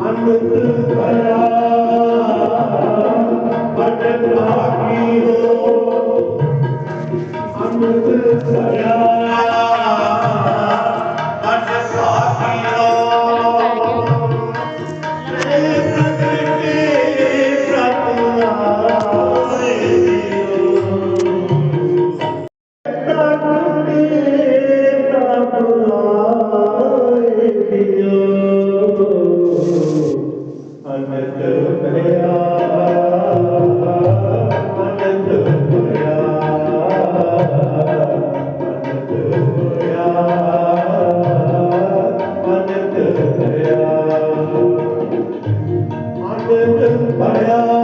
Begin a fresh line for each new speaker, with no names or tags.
ਅੰਮ੍ਰਿਤ ਭਇਆ but ਭਾਗੀ ਹੋ ਅੰਮ੍ਰਿਤ ਭਇਆ Thank you. 明白啊